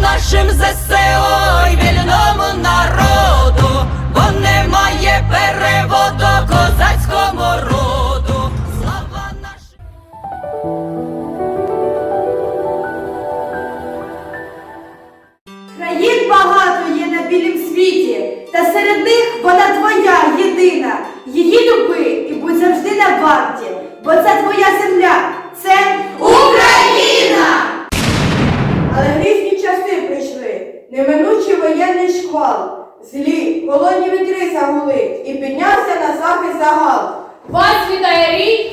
нашим ЗСО і вільному народу, Злі, холодні вітри загули, і піднявся на захист загал. Вас вітає рік,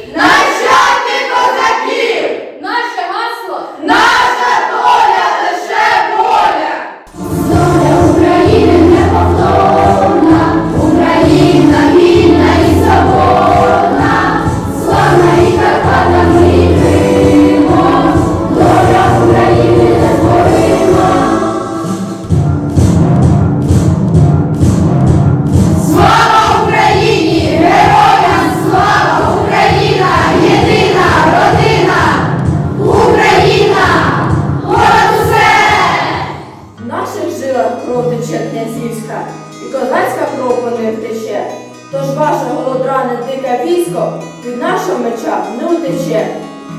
Тож ваше голодране дике військо від нашого меча не утече.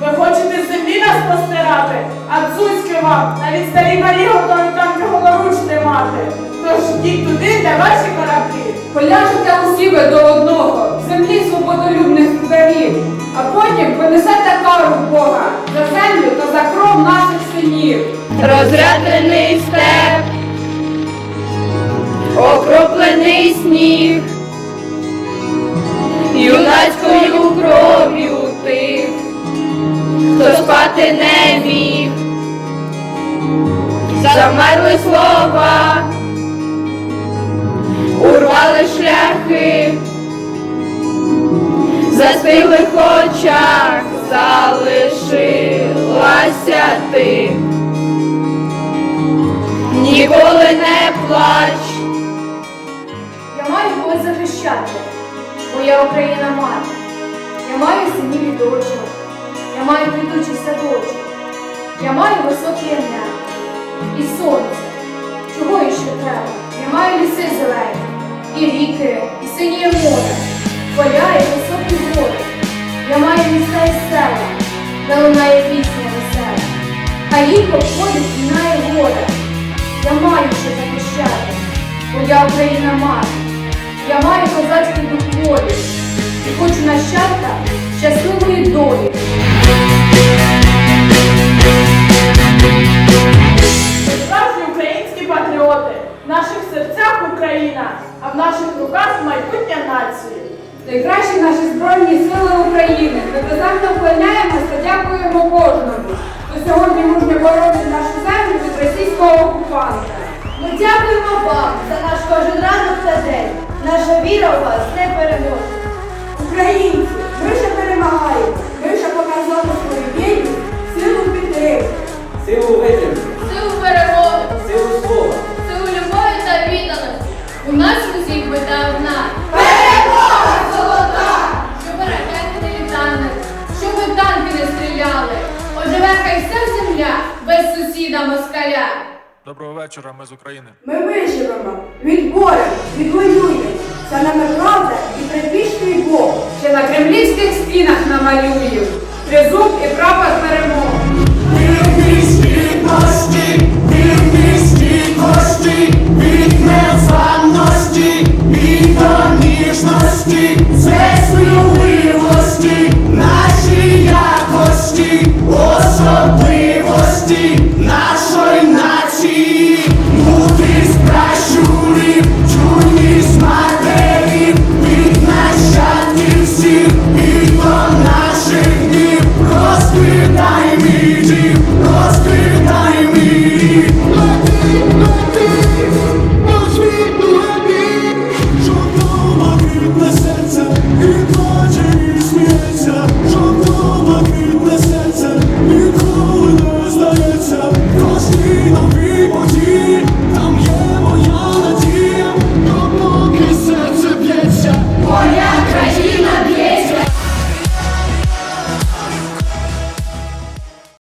Ви хочете з землі нас постирати, а цуцьки вам навіть старі малі готові танки голоруч тримати. Тож йдіть туди, де ваші кораблі. Поляжете усі ви до одного, в землі свободолюбних кударів, а потім понесете кару в Бога за землю та за кров наших синів. Розрядлений степ, окроплений сніг, юнацькою кров'ю тих, хто спати не міг, замерли слова, урвали шляхи, застигли в очах, залишилася ти. Ніколи не плач. Я маю когось захищати, моя Україна мати. Я маю синів і дочок, я маю квітучий садочок, я маю високе небо і сонце. Чого іще треба? Я маю ліси зелені, і ріки, і синіє море, поля і високі гори. Я маю міста і села, де лунає пісня весела, а їх обходить війна і горе. Я маю що захищати, бо я Україна мати. Я маю козацький дух волі і хочу нащадка щасливої долі. Ми справжні українські патріоти. В наших серцях Україна, а в наших руках майбутнє нації. Найкращі наші Збройні Сили України. Ми безземно вклоняємося дякуємо кожному, хто сьогодні мужньо боронить нашу землю від російського окупанта. Ми дякуємо вам за наш кожен день. Наша віра у вас не переможе. Українці, ми вже перемагаємо. Ми вже показали свою єдність, силу підтримки. Силу витримки, Силу перемоги, силу слова. силу любові та відданості. У нас усіх мета одна. Перемога золота! Щоб ракети не літали, щоб танки не стріляли. Оживе хай вся земля без сусіда москаля. Доброго вечора, ми з України. Ми виживемо, відборемо, відвоюємо. Це нами правда і прибічний Бог. Ще на кремлівських стінах намалює. тризуб і прапор перемоги.